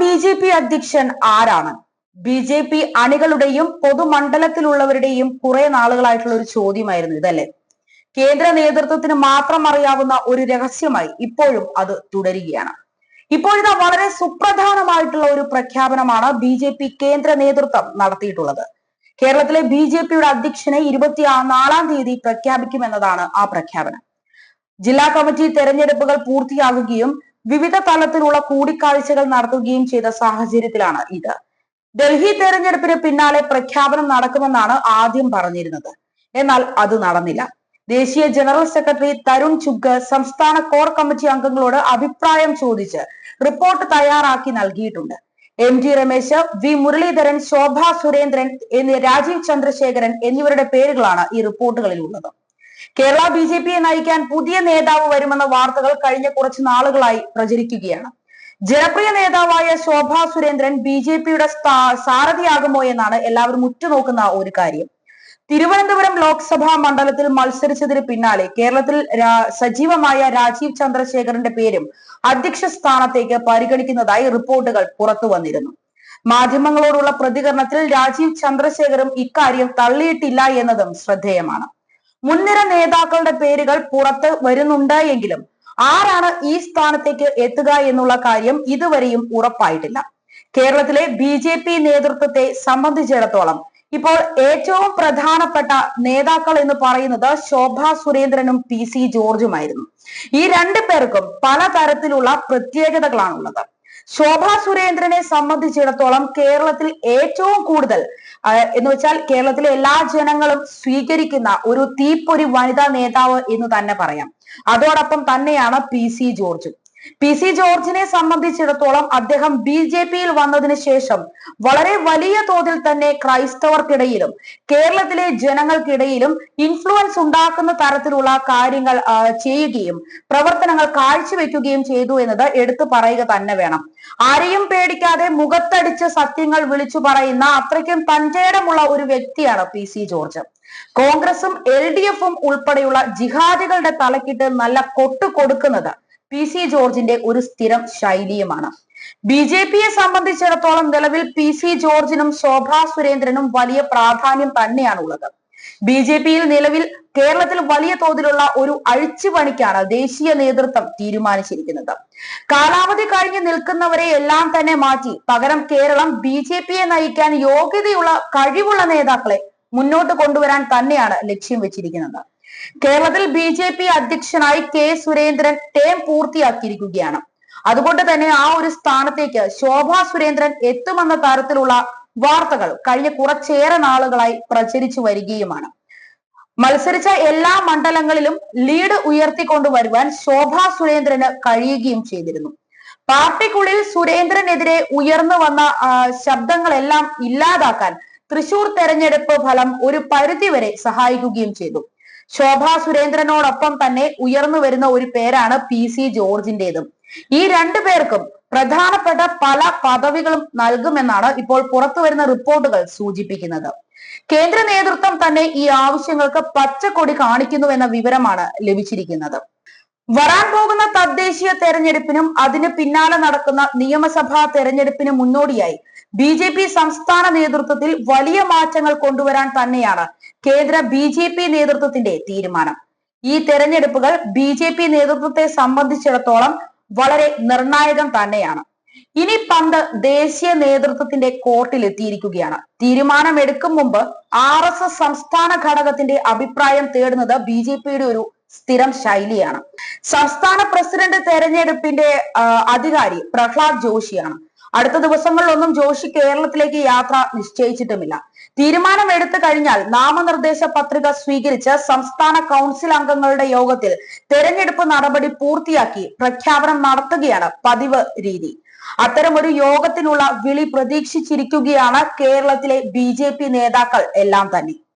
B J P അധ്യക്ഷൻ ആരാണ്? B J P അണികളുടെയും പൊതുമണ്ഡലത്തിലുള്ളവരുടെയും കുറെ നാളുകളായിട്ടുള്ള ഒരു ചോദ്യമായിരുന്നു ഇതല്ലേ? കേന്ദ്ര നേതൃത്വത്തിന് മാത്രം അറിയാവുന്ന ഒരു രഹസ്യമായി ഇപ്പോഴും അത് തുടരുകയാണ്. ഇപ്പോഴിതാ വളരെ സുപ്രധാനമായിട്ടുള്ള ഒരു പ്രഖ്യാപനമാണ് ബി ജെ പി കേന്ദ്ര നേതൃത്വം നടത്തിയിട്ടുള്ളത്. കേരളത്തിലെ ബി ജെ പിയുടെ അധ്യക്ഷനെ ഇരുപത്തി നാലാം തീയതി പ്രഖ്യാപിക്കുമെന്നതാണ് ആ പ്രഖ്യാപനം. ജില്ലാ കമ്മിറ്റി തെരഞ്ഞെടുപ്പുകൾ പൂർത്തിയാകുകയും വിവിധ തലത്തിലുള്ള കൂടിക്കാഴ്ചകൾ നടത്തുകയും ചെയ്ത സാഹചര്യത്തിലാണ് ഇത്. ഡൽഹി തെരഞ്ഞെടുപ്പിന് പിന്നാലെ പ്രഖ്യാപനം നടക്കുമെന്നാണ് ആദ്യം പറഞ്ഞിരുന്നത്. എന്നാൽ അത് നടന്നില്ല. ദേശീയ ജനറൽ സെക്രട്ടറി തരുൺ ചുഗ് സംസ്ഥാന കോർ കമ്മിറ്റി അംഗങ്ങളോട് അഭിപ്രായം ചോദിച്ച് റിപ്പോർട്ട് തയ്യാറാക്കി നൽകിയിട്ടുണ്ട്. M T Ramesh V Muraleedharan Shobha Surendran Rajeev Chandrasekharan എന്നിവരുടെ പേരുകളാണ് ഈ റിപ്പോർട്ടുകളിൽ ഉള്ളത്. കേരള ബി ജെ പിയെ നയിക്കാൻ പുതിയ നേതാവ് വരുമെന്ന വാർത്തകൾ കഴിഞ്ഞ കുറച്ച് നാളുകളായി പ്രചരിക്കുകയാണ്. ജനപ്രിയ നേതാവായ ശോഭ സുരേന്ദ്രൻ ബി ജെ പിയുടെ സാരഥിയാകുമോ എന്നാണ് എല്ലാവരും ഉറ്റുനോക്കുന്ന ഒരു കാര്യം. തിരുവനന്തപുരം ലോക്സഭാ മണ്ഡലത്തിൽ മത്സരിച്ചതിന് പിന്നാലെ കേരളത്തിൽ സജീവമായ രാജീവ് ചന്ദ്രശേഖരന്റെ പേരും അധ്യക്ഷ സ്ഥാനത്തേക്ക് പരിഗണിക്കുന്നതായി റിപ്പോർട്ടുകൾ പുറത്തു വന്നിരുന്നു. മാധ്യമങ്ങളോടുള്ള പ്രതികരണത്തിൽ രാജീവ് ചന്ദ്രശേഖരും ഇക്കാര്യം തള്ളിയിട്ടില്ല എന്നതും ശ്രദ്ധേയമാണ്. മുൻനിര നേതാക്കളുടെ പേരുകൾ പുറത്ത് വരുന്നുണ്ട് എങ്കിലും ആരാണ് ഈ സ്ഥാനത്തേക്ക് എത്തുക എന്നുള്ള കാര്യം ഇതുവരെയും ഉറപ്പായിട്ടില്ല. കേരളത്തിലെ ബി ജെ പി നേതൃത്വത്തെ സംബന്ധിച്ചിടത്തോളം ഇപ്പോൾ ഏറ്റവും പ്രധാനപ്പെട്ട നേതാക്കൾ എന്ന് പറയുന്നത് ശോഭ സുരേന്ദ്രനും പി സി ജോർജുമായിരുന്നു. ഈ രണ്ടു പേർക്കും പലതരത്തിലുള്ള പ്രത്യേകതകളാണുള്ളത്. ശോഭ സുരേന്ദ്രനെ സംബന്ധിച്ചിടത്തോളം കേരളത്തിൽ ഏറ്റവും കൂടുതൽ എന്ന് വെച്ചാൽ കേരളത്തിലെ എല്ലാ ജനങ്ങളും സ്വീകരിക്കുന്ന ഒരു തീപ്പൊരി വനിതാ നേതാവ് എന്ന് തന്നെ പറയാം. അതോടൊപ്പം തന്നെയാണ് പി സി ജോർജും. പി സി ജോർജിനെ സംബന്ധിച്ചിടത്തോളം അദ്ദേഹം ബി ജെ പിയിൽ വന്നതിന് ശേഷം വളരെ വലിയ തോതിൽ തന്നെ ക്രൈസ്തവർക്കിടയിലും കേരളത്തിലെ ജനങ്ങൾക്കിടയിലും ഇൻഫ്ലുവൻസ് ഉണ്ടാക്കുന്ന തരത്തിലുള്ള കാര്യങ്ങൾ ചെയ്യുകയും പ്രവർത്തനങ്ങൾ കാഴ്ചവെക്കുകയും ചെയ്തു എന്നത് എടുത്തു പറയുക തന്നെ വേണം. ആരെയും പേടിക്കാതെ മുഖത്തടിച്ച് സത്യങ്ങൾ വിളിച്ചു പറയുന്ന അത്രയ്ക്കും തന്റേടമുള്ള ഒരു വ്യക്തിയാണ് പി സി ജോർജ്. കോൺഗ്രസും എൽ ഡി എഫും ഉൾപ്പെടെയുള്ള ജിഹാദികളുടെ തലക്കിട്ട് നല്ല കൊട്ടു കൊടുക്കുന്നത് പി സി ജോർജിന്റെ ഒരു സ്ഥിരം ശൈലിയുമാണ്. ബി ജെ പിയെ സംബന്ധിച്ചിടത്തോളം നിലവിൽ പി സി ജോർജിനും ശോഭാ സുരേന്ദ്രനും വലിയ പ്രാധാന്യം തന്നെയാണുള്ളത്. ബി ജെ പിയിൽ നിലവിൽ കേരളത്തിൽ വലിയ തോതിലുള്ള ഒരു അഴിച്ചുപണിക്കാണ് ദേശീയ നേതൃത്വം തീരുമാനിച്ചിരിക്കുന്നത്. കാലാവധി കഴിഞ്ഞ് നിൽക്കുന്നവരെ എല്ലാം തന്നെ മാറ്റി പകരം കേരളം ബി ജെ പിയെ നയിക്കാൻ യോഗ്യതയുള്ള കഴിവുള്ള നേതാക്കളെ മുന്നോട്ട് കൊണ്ടുവരാൻ തന്നെയാണ് ലക്ഷ്യം വെച്ചിരിക്കുന്നത്. കേരളത്തിൽ ബി ജെ പി അധ്യക്ഷനായി കെ സുരേന്ദ്രൻ ടേം പൂർത്തിയാക്കിയിരിക്കുകയാണ്. അതുകൊണ്ട് തന്നെ ആ ഒരു സ്ഥാനത്തേക്ക് ശോഭാ സുരേന്ദ്രൻ എത്തുമെന്ന തരത്തിലുള്ള വാർത്തകൾ കഴിഞ്ഞ കുറച്ചേറെ നാളുകളായി പ്രചരിച്ചു വരികയുമാണ്. മത്സരിച്ച എല്ലാ മണ്ഡലങ്ങളിലും ലീഡ് ഉയർത്തിക്കൊണ്ടുവരുവാൻ ശോഭാ സുരേന്ദ്രന് കഴിയുകയും ചെയ്തിരുന്നു. പാർട്ടിക്കുള്ളിൽ സുരേന്ദ്രനെതിരെ ഉയർന്നു വന്ന ശബ്ദങ്ങളെല്ലാം ഇല്ലാതാക്കാൻ തൃശൂർ തെരഞ്ഞെടുപ്പ് ഫലം ഒരു പരിധിവരെ സഹായിക്കുകയും ചെയ്തു. ശോഭാ സുരേന്ദ്രനോടൊപ്പം തന്നെ ഉയർന്നു വരുന്ന ഒരു പേരാണ് പി സി ജോർജിന്റേതും. ഈ രണ്ടു പേർക്കും പ്രധാനപ്പെട്ട പല പദവികളും നൽകുമെന്നാണ് ഇപ്പോൾ പുറത്തു വരുന്ന റിപ്പോർട്ടുകൾ സൂചിപ്പിക്കുന്നത്. കേന്ദ്ര നേതൃത്വം തന്നെ ഈ ആവശ്യങ്ങൾക്ക് പച്ചക്കൊടി കാണിക്കുന്നു എന്ന വിവരമാണ് ലഭിച്ചിരിക്കുന്നത്. വരാൻ പോകുന്ന തദ്ദേശീയ തെരഞ്ഞെടുപ്പിനും അതിന് പിന്നാലെ നടക്കുന്ന നിയമസഭാ തെരഞ്ഞെടുപ്പിനും മുന്നോടിയായി ബി ജെ പി സംസ്ഥാന നേതൃത്വത്തിൽ വലിയ മാറ്റങ്ങൾ കൊണ്ടുവരാൻ തന്നെയാണ് കേന്ദ്ര ബി ജെ പി നേതൃത്വത്തിന്റെ തീരുമാനം. ഈ തെരഞ്ഞെടുപ്പുകൾ ബി ജെ പി നേതൃത്വത്തെ സംബന്ധിച്ചിടത്തോളം വളരെ നിർണായകം തന്നെയാണ്. ഇനി പന്ത് ദേശീയ നേതൃത്വത്തിന്റെ കോർട്ടിൽ എത്തിയിരിക്കുകയാണ്. തീരുമാനം എടുക്കും മുമ്പ് ആർ എസ് എസ് സംസ്ഥാന ഘടകത്തിന്റെ അഭിപ്രായം തേടുന്നത് ബി ജെ പിയുടെ ഒരു സ്ഥിരം ശൈലിയാണ്. സംസ്ഥാന പ്രസിഡന്റ് തെരഞ്ഞെടുപ്പിന്റെ അധികാരി പ്രഹ്ലാദ് ജോഷിയാണ്. അടുത്ത ദിവസങ്ങളിലൊന്നും ജോഷി കേരളത്തിലേക്ക് യാത്ര നിശ്ചയിച്ചിട്ടുമില്ല. തീരുമാനം എടുത്തു കഴിഞ്ഞാൽ നാമനിർദ്ദേശ പത്രിക സ്വീകരിച്ച് സംസ്ഥാന കൗൺസിൽ അംഗങ്ങളുടെ യോഗത്തിൽ തെരഞ്ഞെടുപ്പ് നടപടി പൂർത്തിയാക്കി പ്രഖ്യാപനം നടത്തുകയാണ് പതിവ് രീതി. അത്തരമൊരു യോഗത്തിനുള്ള വിളി പ്രതീക്ഷിച്ചിരിക്കുകയാണ് കേരളത്തിലെ ബി നേതാക്കൾ എല്ലാം തന്നെ.